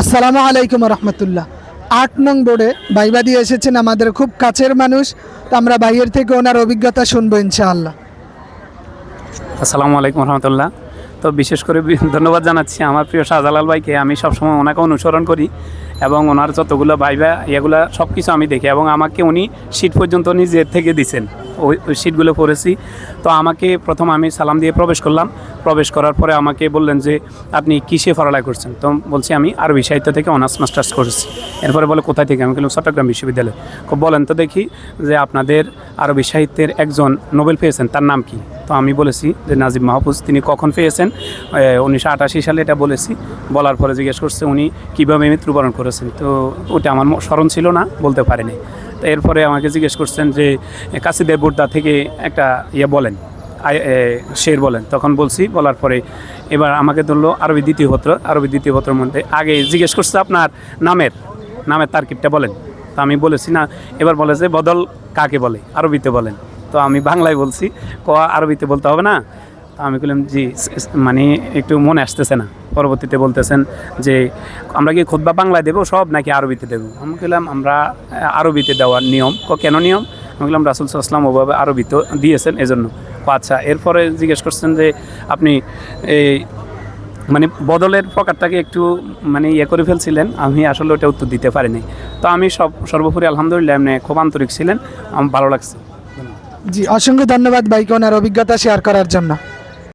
আসসালামু আলাইকুম রহমতুল্লাহ। আট নং বোর্ডে ভাইবা দিয়ে এসেছেন আমাদের খুব কাছের মানুষ, তো আমরা বাইরের থেকে ওনার অভিজ্ঞতা শুনব ইনশাআল্লাহ। আসসালামু আলাইকুম রহমতুল্লাহ। তো বিশেষ করে ধন্যবাদ জানাচ্ছি আমার প্রিয় শাহজালাল ভাইকে। আমি সবসময় ওনাকে অনুসরণ করি এবং ওনার যতগুলো ভাইবা এগুলো সব কিছু আমি দেখি এবং আমাকে উনি সিট পর্যন্ত নিজের থেকে দিছেন। ওই সিটগুলো পড়েছি তো আমাকে প্রথম আমি সালাম দিয়ে প্রবেশ করলাম। প্রবেশ করার পরে আমাকে বললেন যে, আপনি কিসে পড়ালেখা করছেন? তো বলছি, আমি আরবি সাহিত্য থেকে অনার্স মাস্টার্স করেছি। এরপরে বলে, কোথায় থেকে? আমি বললাম, চট্টগ্রাম বিশ্ববিদ্যালয়। বলেন তো দেখি যে আপনাদের আরবি সাহিত্যের একজন নোবেল পেয়েছেন, তার নাম কি? তো আমি বলেছি যে, নাজিব মাহফুজ। তিনি কখন পেয়েছেন? উনিশশো আটাশি সালে এটা বলেছি। বলার পরে জিজ্ঞেস করছে, উনি কীভাবে মৃত্যুবরণ করেছেন? তো ওটা আমার স্মরণ ছিল না, বলতে পারিনি। তো এরপরে আমাকে জিজ্ঞেস করছেন যে কাশিদের বুর্দা থেকে একটা ইয়ে বলেন শের বলেন। তখন বলছি, বলার পরে এবার আমাকে ধরলো আরবি দ্বিতীয় পত্র, আরবি দ্বিতীয় পত্রের মধ্যে। আগে জিজ্ঞেস করছে আপনার নামের নামের তারকিবটা বলেন। তো আমি বলেছি, না। এবার বলে যে, বদল কাকে বলে? আরবিতে বলেন। তো আমি বাংলায় বলছি, ক আরবিতে বলতে হবে না? তো আমি বললাম, জি মানে একটু মনে আসতেছে না। পরবর্তীতে বলতেছেন যে, আমরা কি খুদ্া বাংলায় দেবো সব নাকি আরবিতে দেবো? আমি বললাম আমরা আরবিতে দেওয়ার নিয়ম। কেন নিয়ম? আমি বললাম রাসুল সাল্লাম ওভাবে আরবিতে দিয়েছেন এজন্য। আচ্ছা এরপরে জিজ্ঞেস করছেন যে, আপনি এই মানে বদলের প্রকারটাকে একটু মানে ইয়ে করে ফেলছিলেন? আমি আসলে ওটা উত্তর দিতে পারিনি তো আমি সব, সর্বোপরি আলহামদুলিল্লাহ এমনি খুব আন্তরিক ছিলেন, আমার ভালো লাগছে। জি, অসংখ্য ধন্যবাদ ভাইকে ওনার অভিজ্ঞতা শেয়ার করার জন্য।